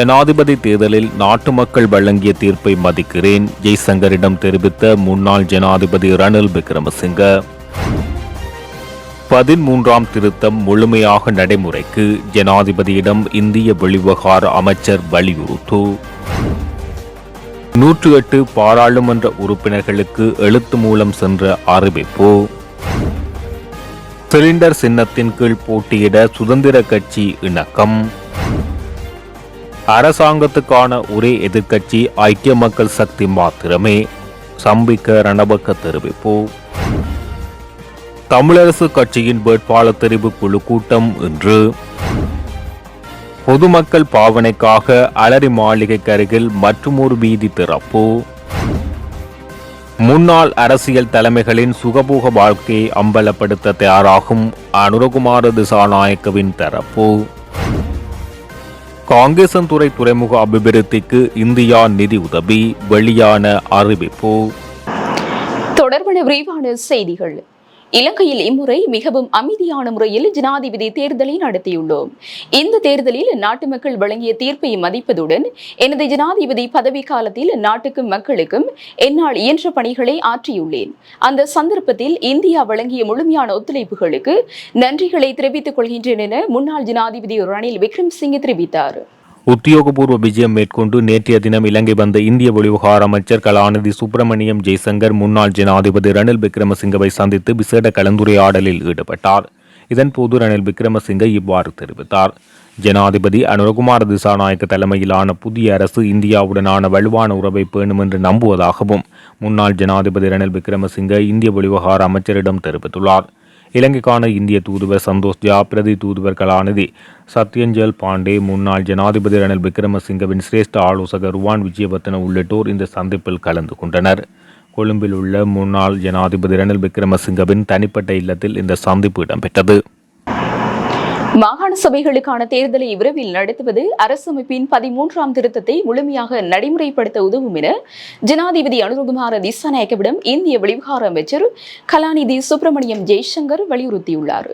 ஜனாதிபதி தேர்தலில் நாட்டு மக்கள் வழங்கிய தீர்ப்பை மதிக்கிறேன் ஜெய்சங்கரிடம் தெரிவித்த முன்னாள் ஜனாதிபதி ரணில் விக்ரமசிங்க. பதிமூன்றாம் திருத்தம் முழுமையாக நடைமுறைக்கு ஜனாதிபதியிடம் இந்திய வெளிவிவகார அமைச்சர் வலியுறுத்து. நூற்று எட்டு பாராளுமன்ற உறுப்பினர்களுக்கு எழுத்து மூலம் சென்ற அறிவிப்பு. சிலிண்டர் சின்னத்தின் கீழ் போட்டியிட சுதந்திர கட்சி இணக்கம். அரசாங்கத்துக்கான ஒரே எதிர்க்கட்சி ஐக்கிய மக்கள் சக்தி மாத்திரமே. சம்பிக்க ரணபக்க தெரிவிப்பு தமிழரசு கட்சியின் வேட்பாளர் தெரிவு குழு கூட்டம் இன்று. பொதுமக்கள் பாவனைக்காக அலரி மாளிகைக்கு அருகில் மற்றுமொரு வீதி திறப்பு. முன்னாள் அரசியல் தலைமைகளின் சுகபோக வாழ்க்கையை அம்பலப்படுத்த தயாராகும் அனுரகுமார திசாநாயக்கவின் தரப்பு. காங்கேசன்துறை துறைமுக அபிவிருத்திக்கு இந்தியா நிதி உதவி வெளியான அறிவிப்பு. தொடர்பான விரிவான செய்திகள். இலங்கையில் இம்முறை மிகவும் அமைதியான முறையில் ஜனாதிபதி தேர்தலை நடத்தியுள்ளோம். இந்த தேர்தலில் நாட்டு மக்கள் வழங்கிய தீர்ப்பை மதிப்பதுடன் எனது ஜனாதிபதி பதவி காலத்தில் நாட்டுக்கும் மக்களுக்கும் என்னால் இயன்ற பணிகளை ஆற்றியுள்ளேன். அந்த சந்தர்ப்பத்தில் இந்தியா வழங்கிய முழுமையான ஒத்துழைப்புகளுக்கு நன்றிகளை தெரிவித்துக் கொள்கின்றேன் என முன்னாள் ஜனாதிபதி ரணில் விக்ரம் சிங் தெரிவித்தார். உத்தியோகபூர்வ விஜயம் மேற்கொண்டு நேற்றைய தினம் இலங்கை வந்த இந்திய வெளிவிவகார அமைச்சர் கலாநிதி சுப்பிரமணியம் ஜெய்சங்கர் முன்னாள் ஜனாதிபதி ரணில் விக்ரமசிங்கவை சந்தித்து விசேட கலந்துரையாடலில் ஈடுபட்டார். இதன்போது ரணில் விக்ரமசிங்க இவ்வாறு தெரிவித்தார். ஜனாதிபதி அனுரகுமார திசாநாயக்க தலைமையிலான புதிய அரசு இந்தியாவுடனான வலுவான உறவை பேணும் என்று நம்புவதாகவும் முன்னாள் ஜனாதிபதி ரணில் விக்ரமசிங்க இந்திய வெளிவிவகார அமைச்சரிடம் தெரிவித்துள்ளார். இலங்கைக்கான இந்திய தூதுவர் சந்தோஷ் ஜா பிரதி தூதுவர் கலாநிதி சத்யஞ்சல் பாண்டே முன்னாள் ஜனாதிபதி ரணில் விக்ரமசிங்கவின் சிரேஷ்ட ஆலோசகர் ருவான் விஜயவர்த்தன உள்ளிட்டோர் இந்த சந்திப்பில் கலந்து கொண்டனர். கொழும்பில் உள்ள முன்னாள் ஜனாதிபதி ரணில் விக்ரமசிங்கவின் தனிப்பட்ட இல்லத்தில் இந்த சந்திப்பு இடம்பெற்றது. மாகாண சபைகளுக்கான தேர்தலை விரைவில் நடத்துவது அரசமைப்பின் பதிமூன்றாம் திருத்தத்தை முழுமையாக நடைமுறைப்படுத்த உதவும் என ஜனாதிபதி அனுரகுமார திசாநாயக்கவிடம் இந்திய வெளிவிவகார அமைச்சர் கலாநிதி சுப்பிரமணியம் ஜெய்சங்கர் வலியுறுத்தியுள்ளார்.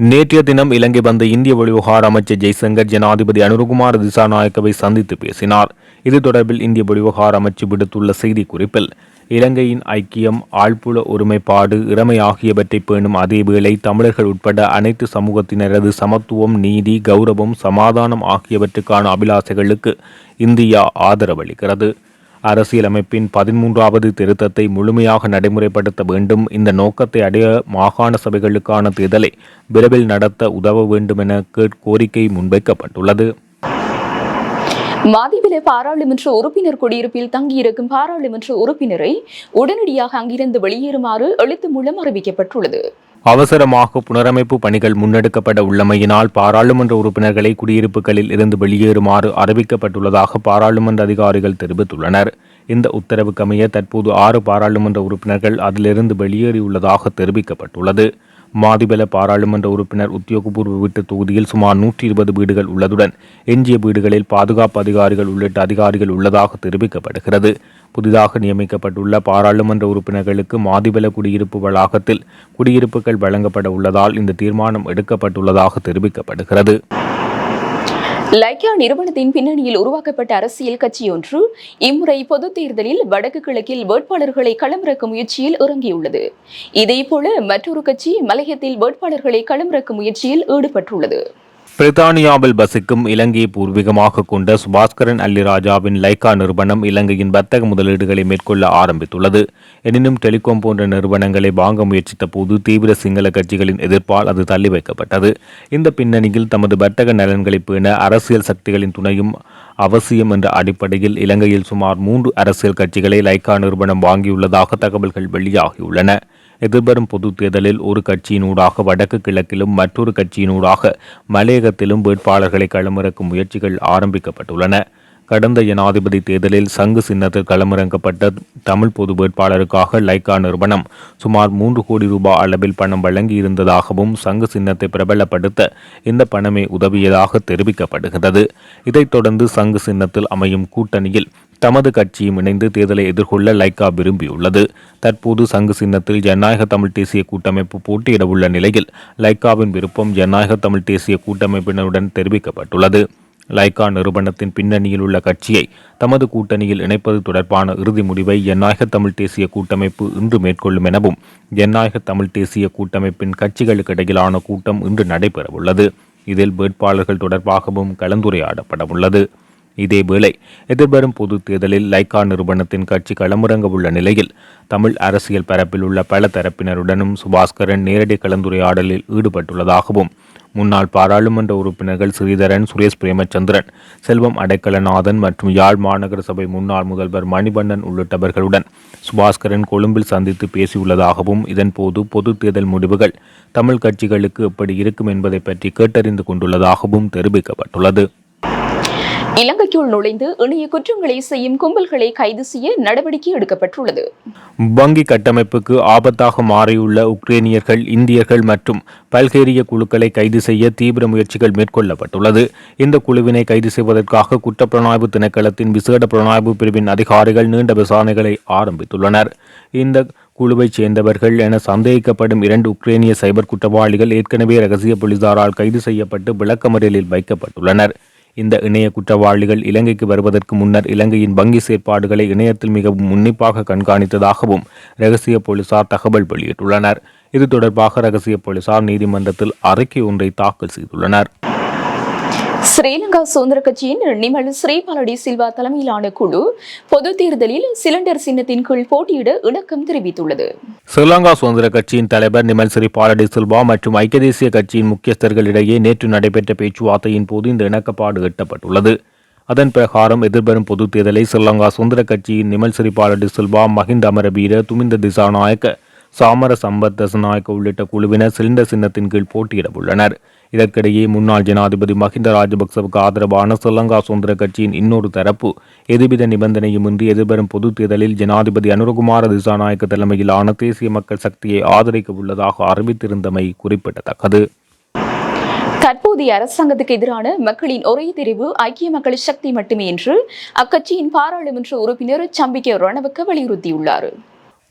நேற்றைய தினம் இலங்கை வந்த இந்திய வெளிவிவகார அமைச்சர் ஜெய்சங்கர் ஜனாதிபதி அனுருகுமார் திசாநாயக்கவை சந்தித்து பேசினார். இது தொடர்பில் இந்திய வெளிவிவகார அமைச்சு விடுத்துள்ள செய்திக்குறிப்பில் இலங்கையின் ஐக்கியம் ஆழ்புல ஒருமைப்பாடு இறமை ஆகியவற்றை பேணும் அதேவேளை தமிழர்கள் உட்பட அனைத்து சமூகத்தினரது சமத்துவம் நீதி கௌரவம் சமாதானம் ஆகியவற்றுக்கான அபிலாசைகளுக்கு இந்தியா ஆதரவளிக்கிறது. அரசியலமைப்பின் பதிமூன்றாவது திருத்தத்தை முழுமையாக நடைமுறைப்படுத்த வேண்டும். இந்த நோக்கத்தை அடைய மாகாண சபைகளுக்கான தேர்தலை விரைவில் நடத்த உதவ வேண்டும் என கேட்- கோரிக்கை முன்வைக்கப்பட்டுள்ளது. மாதிவில பாராளுமன்ற உறுப்பினர் குடியிருப்பில் தங்கியிருக்கும் பாராளுமன்ற உறுப்பினரை உடனடியாக அங்கிருந்து வெளியேறுமாறு எழுத்து மூலம் அறிவிக்கப்பட்டுள்ளது. அவசரமாக புனரமைப்பு பணிகள் முன்னெடுக்கப்பட உள்ளமையினால் பாராளுமன்ற உறுப்பினர்களை குடியிருப்புகளில் இருந்து வெளியேறுமாறு அறிவிக்கப்பட்டுள்ளதாக பாராளுமன்ற அதிகாரிகள் தெரிவித்துள்ளனர். இந்த உத்தரவுக்கமைய தற்போது ஆறு பாராளுமன்ற உறுப்பினர்கள் அதிலிருந்து வெளியேறியுள்ளதாக தெரிவிக்கப்பட்டுள்ளது. மாதிபல பாராளுமன்ற உறுப்பினர் உத்தியோகபூர்வ வீட்டு தொகுதியில் சுமார் நூற்றி இருபது வீடுகள் உள்ளதுடன் எஞ்சிய வீடுகளில் பாதுகாப்பு அதிகாரிகள் உள்ளிட்ட அதிகாரிகள் உள்ளதாக தெரிவிக்கப்படுகிறது. புதிதாக நியமிக்கப்பட்டுள்ள பாராளுமன்ற உறுப்பினர்களுக்கு மாதிபல குடியிருப்பு வளாகத்தில் குடியிருப்புகள் வழங்கப்பட உள்ளதால் இந்த தீர்மானம் எடுக்கப்பட்டுள்ளதாக தெரிவிக்கப்படுகிறது. லைக்கா நிறுவனத்தின் பின்னணியில் உருவாக்கப்பட்ட அரசியல் கட்சி ஒன்று இம்முறை பொதுத் தேர்தலில் வடக்கு கிழக்கில் வேட்பாளர்களை களமிறக்கும் முயற்சியில் இறங்கியுள்ளது. இதேபோல மற்றொரு கட்சி மலையத்தில் வேட்பாளர்களை களமிறக்கும் முயற்சியில் ஈடுபட்டுள்ளது. பிரித்தானியாவில் வசிக்கும் இலங்கையை பூர்வீகமாக கொண்ட சுபாஸ்கரன் அல்லிராஜாவின் லைக்கா நிறுவனம் இலங்கையின் வர்த்தக முதலீடுகளை மேற்கொள்ள ஆரம்பித்துள்ளது. எனினும் டெலிகாம் போன்ற நிறுவனங்களை வாங்க முயற்சித்த போது தீவிர சிங்கள கட்சிகளின் எதிர்ப்பால் அது தள்ளி வைக்கப்பட்டது. இந்த பின்னணியில் தமது வர்த்தக நலன்களை பேண அரசியல் சக்திகளின் துணையும் அவசியம் என்ற அடிப்படையில் இலங்கையில் சுமார் மூன்று அரசியல் கட்சிகளை லைக்கா நிறுவனம் வாங்கியுள்ளதாக தகவல்கள் வெளியாகியுள்ளன. எதிர்வரும் பொதுத் தேர்தலில் ஒரு கட்சியினூடாக வடக்கு கிழக்கிலும் மற்றொரு கட்சியினூடாக மலையகத்திலும் வேட்பாளர்களை களமிறக்கும் முயற்சிகள் ஆரம்பிக்கப்பட்டுள்ளன. கடந்த ஜனாதிபதி தேர்தலில் சங்கு சின்னத்தில் களமிறங்கப்பட்ட தமிழ் பொது வேட்பாளருக்காக லைக்கா நிறுவனம் சுமார் மூன்று கோடி ரூபாய் அளவில் பணம் வழங்கியிருந்ததாகவும் சங்கு சின்னத்தை பிரபலப்படுத்த இந்த பணமே உதவியதாக தெரிவிக்கப்படுகிறது இதைத் தொடர்ந்து சங்கு சின்னத்தில் அமையும் கூட்டணியில் தமது கட்சியும் இணைந்து தேர்தலை எதிர்கொள்ள லைக்கா விரும்பியுள்ளது. தற்போது சங்கு சின்னத்தில் ஜனநாயக தமிழ் தேசிய கூட்டமைப்பு போட்டியிட உள்ள நிலையில் லைக்காவின் விருப்பம் ஜனநாயக தமிழ் தேசிய கூட்டமைப்பினருடன் தெரிவிக்கப்பட்டுள்ளது. லைகா நிறுவனத்தின் பின்னணியில் உள்ள கட்சியை தமது கூட்டணியில் இணைப்பது தொடர்பான இறுதி முடிவை ஜனநாயக தமிழ் தேசிய கூட்டமைப்பு இன்று மேற்கொள்ளும் எனவும் ஜனநாயக தமிழ் தேசிய கூட்டமைப்பின் கட்சிகளுக்கு இடையிலான கூட்டம் இன்று நடைபெறவுள்ளது. இதில் வேட்பாளர்கள் தொடர்பாகவும் கலந்துரையாடப்படவுள்ளது. இதேவேளை எதிர்வரும் பொதுத் தேர்தலில் லைகா நிறுவனத்தின் கட்சி களமிறங்க உள்ள நிலையில் தமிழ் அரசியல் பரப்பில் உள்ள பல தரப்பினருடனும் சுபாஸ்கரன் நேரடி கலந்துரையாடலில் ஈடுபட்டுள்ளதாகவும் முன்னாள் பாராளுமன்ற உறுப்பினர்கள் ஸ்ரீதரன் சுரேஷ் பிரேமச்சந்திரன் செல்வம் அடைக்கலநாதன் மற்றும் யாழ் மாநகர சபை முன்னாள் முதல்வர் மணிவண்ணன் உள்ளிட்டவர்களுடன் சுபாஸ்கரன் கொழும்பில் சந்தித்து பேசியுள்ளதாகவும் இதன்போது பொது தேர்தல் முடிவுகள் தமிழ் கட்சிகளுக்கு எப்படி இருக்கும் என்பதை பற்றி கேட்டறிந்து கொண்டுள்ளதாகவும் தெரிவிக்கப்பட்டுள்ளது. இலங்கைக்குள் நுழைந்து இணைய குற்றங்களை செய்யும் கும்பல்களை கைது செய்ய நடவடிக்கை எடுக்கப்பட்டுள்ளது. வங்கி கட்டமைப்புக்கு ஆபத்தாக மாறியுள்ள உக்ரேனியர்கள் இந்தியர்கள் மற்றும் பல்கேரிய குழுக்களை கைது செய்ய தீவிர முயற்சிகள் மேற்கொள்ளப்பட்டுள்ளது. இந்த குழுவினை கைது செய்வதற்காக குற்றப்புலனாய்வு திணைக்களத்தின் விசேட புலனாய்வு பிரிவின் அதிகாரிகள் நீண்ட விசாரணைகளை ஆரம்பித்துள்ளனர். இந்த குழுவைச் சேர்ந்தவர்கள் என சந்தேகிக்கப்படும் இரண்டு உக்ரேனிய சைபர் குற்றவாளிகள் ஏற்கனவே ரகசிய போலீசாரால் கைது செய்யப்பட்டு விளக்கமறியலில் வைக்கப்பட்டுள்ளனர். இந்த இணைய குற்றவாளிகள் இலங்கைக்கு வருவதற்கு முன்னர் இலங்கையின் வங்கி செயற்பாடுகளை இணையத்தில் மிகவும் உன்னிப்பாக கண்காணித்ததாகவும் ரகசிய போலீசார் தகவல் வெளியிட்டுள்ளனர். இது தொடர்பாக ரகசிய போலீசார் நீதிமன்றத்தில் அறிக்கை ஒன்றை தாக்கல் செய்துள்ளனர். ஸ்ரீலங்கா சுதந்திர கட்சியின் நிமல் ஸ்ரீபாலடி சில்வா தலைமையிலான குழு பொது தேர்தலில் சிலிண்டர் சின்னத்தின் கீழ் போட்டியிட இணக்கம் தெரிவித்துள்ளது. ஸ்ரீலங்கா சுதந்திர கட்சியின் தலைவர் நிமல் ஸ்ரீபாலடி சில்வா மற்றும் ஐக்கிய தேசிய கட்சியின் முக்கியஸ்தர்களிடையே நேற்று நடைபெற்ற பேச்சுவார்த்தையின் போது இந்த இணக்கப்பாடு எட்டப்பட்டுள்ளது. அதன் பிரகாரம் எதிர்வரும் பொது தேர்தலை ஸ்ரீலங்கா சுதந்திர கட்சியின் நிமல் ஸ்ரீபாலடி சில்வா மஹிந்த அமரவீர துமிந்த திசாநாயக்க சாமர சம்பத் தசநாயக்க உள்ளிட்ட குழுவினர் சிலிண்டர் சின்னத்தின் கீழ் போட்டியிட உள்ளனர். இதற்கிடையே முன்னாள் ஜனாதிபதி மஹிந்த ராஜபக்சவுக்கு ஆதரவான ஸ்ரீலங்கா சுதந்திர கட்சியின் இன்னொரு தரப்பு எதுவித நிபந்தனையுமின்றி எதிர்வரும் பொதுத் தேர்தலில் ஜனாதிபதி அனுரகுமார திசாநாயக்க தலைமையிலான தேசிய மக்கள் சக்தியை ஆதரிக்க உள்ளதாக அறிவித்திருந்தமை குறிப்பிடத்தக்கது. தற்போதைய அரசாங்கத்துக்கு எதிரான மக்களின் ஒரே தெரிவு ஐக்கிய மக்கள் சக்தி மட்டுமே என்று அக்கட்சியின் பாராளுமன்ற உறுப்பினர் சம்பிக்க ரணவக்க வலியுறுத்தியுள்ளார்.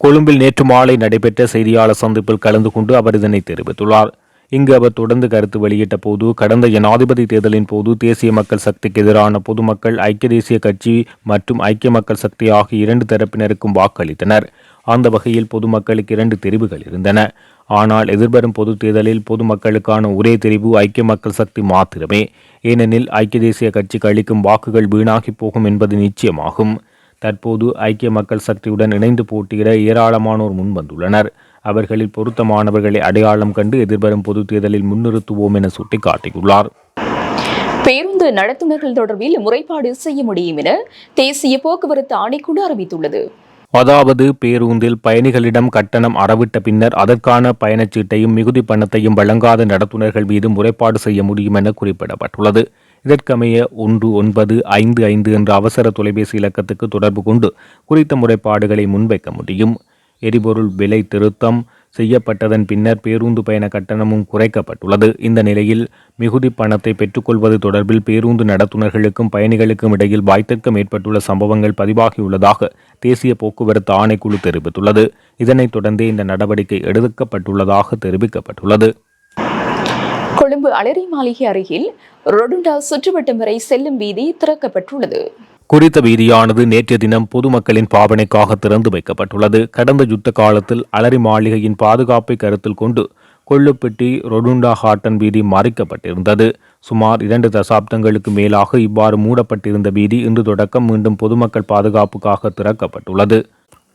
கொழும்பில் நேற்று மாலை நடைபெற்ற செய்தியாளர் சந்திப்பில் கலந்து கொண்டு அவர் இதனை தெரிவித்துள்ளார். இங்கு அவர் தொடர்ந்து கருத்து வெளியிட்ட போது கடந்த ஜனாதிபதி தேர்தலின் போது தேசிய மக்கள் சக்திக்கு எதிரான பொதுமக்கள் ஐக்கிய தேசிய கட்சி மற்றும் ஐக்கிய மக்கள் சக்தி ஆகிய இரண்டு தரப்பினருக்கும் வாக்களித்தனர். அந்த வகையில் பொதுமக்களுக்கு இரண்டு தெரிவுகள் இருந்தன. ஆனால் எதிர்வரும் பொதுத் தேர்தலில் பொதுமக்களுக்கான ஒரே தெரிவு ஐக்கிய மக்கள் சக்தி மாத்திரமே. ஏனெனில் ஐக்கிய தேசிய கட்சிக்கு அளிக்கும் வாக்குகள் வீணாகி போகும் என்பது நிச்சயமாகும். தற்போது ஐக்கிய மக்கள் சக்தியுடன் இணைந்து போட்டியிட ஏராளமானோர் முன்வந்துள்ளனர். அவர்களில் பொருத்தமானவர்களை அடையாளம் கண்டு எதிர்வரும் பொதுத் தேர்தலில் முன்னிறுத்துவோம் என சுட்டிக்காட்டியுள்ளார். பேருந்து நடத்துனர்கள் தொடர்பில் முறைப்பாடு செய்ய முடியும் என தேசிய போக்குவரத்து ஆணைக்குழு அறிவித்துள்ளது. அதாவது பேருந்தில் பயணிகளிடம் கட்டணம் அறவிட்ட பின்னர் அதற்கான பயணச்சீட்டையும் மிகுதி பணத்தையும் வழங்காத நடத்துனர்கள் மீது முறைப்பாடு செய்ய முடியும் என குறிப்பிடப்பட்டுள்ளது. இதற்கமைய ஒன்று ஒன்பது ஐந்து ஐந்து என்ற அவசர தொலைபேசி இலக்கத்துக்கு தொடர்பு கொண்டு குறித்த முறைப்பாடுகளை முன்வைக்க முடியும். எரிபொருள் விலை திருத்தம் செய்யப்பட்டதன் பின்னர் பேருந்து பயண கட்டணமும் குறைக்கப்பட்டுள்ளது. இந்த நிலையில் மிகுதி பணத்தை பெற்றுக்கொள்வது தொடர்பில் பேருந்து நடத்துனர்களுக்கும் பயணிகளுக்கும் இடையில் வாய்த்திற்கும் ஏற்பட்டுள்ள சம்பவங்கள் பதிவாகியுள்ளதாக தேசிய போக்குவரத்து ஆணைக்குழு தெரிவித்துள்ளது. இதனைத் தொடர்ந்தே இந்த நடவடிக்கை எடுக்கப்பட்டுள்ளதாக தெரிவிக்கப்பட்டுள்ளது. கொழும்பு அலரி மாளிகை அருகில் ரொடுண்டா சுற்றுவட்டம் வரை செல்லும் வீதி திறக்கப்பட்டுள்ளது. குறித்த வீதியானது நேற்றைய தினம் பொதுமக்களின் பாவனைக்காக திறந்து வைக்கப்பட்டுள்ளது. கடந்த யுத்த காலத்தில் அலரி மாளிகையின் பாதுகாப்பை கருத்தில் கொண்டு கொள்ளுப்பட்டி ரொடுண்டா ஹாட்டன் வீதி மறைக்கப்பட்டிருந்தது. சுமார் இரண்டு தசாப்தங்களுக்கு மேலாக இவ்வாறு மூடப்பட்டிருந்த வீதி இன்று தொடக்கம் மீண்டும் பொதுமக்கள் பாதுகாப்புக்காக திறக்கப்பட்டுள்ளது.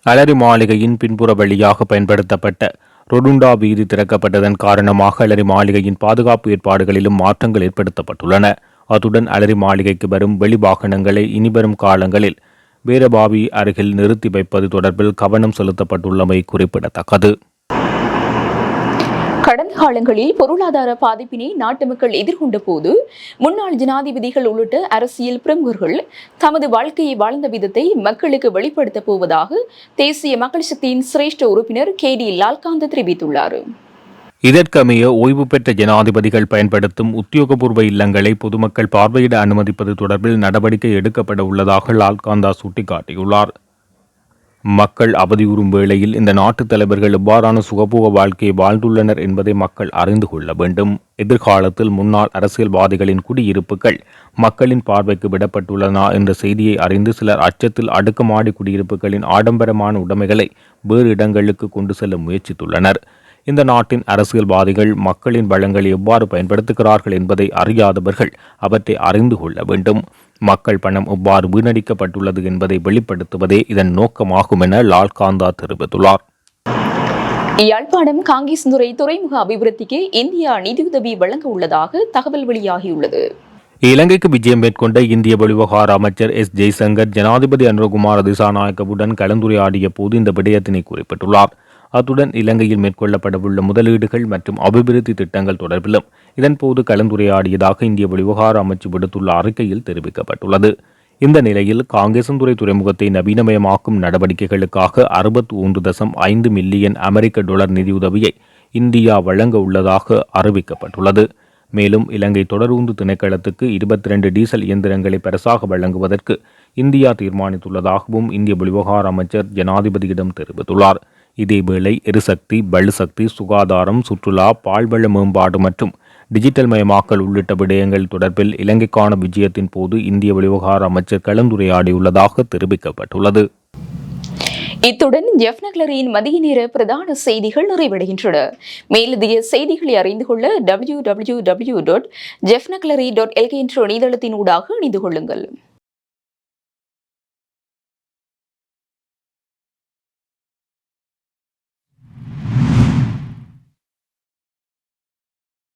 அலரி மாளிகையின் பின்புற வழியாக பயன்படுத்தப்பட்ட ரொடுண்டா வீதி திறக்கப்பட்டதன் காரணமாக அலரி மாளிகையின் பாதுகாப்பு ஏற்பாடுகளிலும் மாற்றங்கள் ஏற்படுத்தப்பட்டுள்ளன. அத்துடன் அலரி மாளிகைக்கு வரும் வெளி வாகனங்களை இனிவரும் காலங்களில் வீரபாவி அருகில் நிறுத்தி வைப்பது தொடர்பில் கவனம் செலுத்தப்பட்டுள்ளமை குறிப்பிடத்தக்கது. கடந்த காலங்களில் பொருளாதார பாதிப்பினை நாட்டு மக்கள் எதிர்கொண்ட போது முன்னாள் ஜனாதிபதிகள் உள்ளிட்ட அரசியல் பிரமுகர்கள் தமது வாழ்க்கையை வாழ்ந்த விதத்தை மக்களுக்கு வெளிப்படுத்தப் போவதாக தேசிய மக்கள் சக்தியின் சிரேஷ்ட உறுப்பினர் கே டி லால்காந்த் தெரிவித்துள்ளார். இதற்கமைய ஓய்வு பெற்ற ஜனாதிபதிகள் பயன்படுத்தும் உத்தியோகபூர்வ இல்லங்களை பொதுமக்கள் பார்வையிட அனுமதிப்பது தொடர்பில் நடவடிக்கை எடுக்கப்பட உள்ளதாக லால்காந்தா சுட்டிக்காட்டியுள்ளார். மக்கள் அவதியுறும் வேளையில் இந்த நாட்டு தலைவர்கள் எவ்வாறான சுகபோக வாழ்க்கையை வாழ்ந்துள்ளனர் என்பதை மக்கள் அறிந்து கொள்ள வேண்டும். எதிர்காலத்தில் முன்னாள் அரசியல்வாதிகளின் குடியிருப்புகள் மக்களின் பார்வைக்கு விடப்பட்டுள்ளன என்ற செய்தியை அறிந்து சிலர் அச்சத்தில் அடுக்குமாடி குடியிருப்புகளின் ஆடம்பரமான உடைமைகளை வேறு இடங்களுக்கு கொண்டு செல்ல முயற்சித்துள்ளனர். இந்த நாட்டின் அரசியல்வாதிகள் மக்களின் வளங்களை எவ்வாறு பயன்படுத்துகிறார்கள் என்பதை அறியாதவர்கள் அவற்றை அறிந்து கொள்ள வேண்டும். மக்கள் பணம் எவ்வாறு வீணடிக்கப்பட்டுள்ளது என்பதை வெளிப்படுத்துவதே இதன் நோக்கமாகும் என லால்காந்தா தெரிவித்துள்ளார். யாழ்ப்பாணம் காங்கேசந்துறை துறைமுக அபிவிருத்திக்கு இந்தியா நிதியுதவி வழங்க உள்ளதாக தகவல் வெளியாகியுள்ளது. இலங்கைக்கு விஜயம் மேற்கொண்ட இந்திய வெளிவகார அமைச்சர் எஸ் ஜெய்சங்கர் ஜனாதிபதி அனுரகுமார் திசாநாயக்கவுடன் கலந்துரையாடிய போது இந்த விடயத்தினை குறிப்பிட்டுள்ளார். அத்துடன் இலங்கையில் மேற்கொள்ளப்படவுள்ள முதலீடுகள் மற்றும் அபிவிருத்தி திட்டங்கள் தொடர்பிலும் இதன்போது கலந்துரையாடியதாக இந்திய வெளிவகார அமைச்சு விடுத்துள்ள அறிக்கையில் தெரிவிக்கப்பட்டுள்ளது. இந்த நிலையில் காங்கேசந்துறை துறைமுகத்தை நவீனமயமாக்கும் நடவடிக்கைகளுக்காக அறுபத்தி ஒன்று தசம் ஐந்து மில்லியன் அமெரிக்க டாலர் நிதியுதவியை இந்தியா வழங்க உள்ளதாக அறிவிக்கப்பட்டுள்ளது. மேலும் இலங்கை தொடரூந்து திணைக்களத்துக்கு இருபத்தி ரெண்டு டீசல் இயந்திரங்களை பரிசாக வழங்குவதற்கு இந்தியா தீர்மானித்துள்ளதாகவும் இந்திய வெளிவகார அமைச்சர் ஜனாதிபதியிடம் தெரிவித்துள்ளார். இதேவேளை எரிசக்தி பலுசக்தி சுகாதாரம் சுற்றுலா பால்வள மேம்பாடு மற்றும் டிஜிட்டல் மயமாக்கல் உள்ளிட்ட விடயங்கள் தொடர்பில் இலங்கைக்கான விஜயத்தின் போது இந்திய வெளிவகார அமைச்சர் கலந்துரையாடியுள்ளதாக தெரிவிக்கப்பட்டுள்ளது. இத்துடன் ஜெஃப் நக்லரியின் மதிய நேர பிரதான செய்திகள் நிறைவடைகின்றன. மேலதிக செய்திகளை அறிந்து கொள்ள டபிள்யூ டபிள்யூ டபிள்யூ டாட் ஜெஃப் நகலரி டாட் எல்கே என்ற இணையதளத்தினூடாக இணைந்து கொள்ளுங்கள்.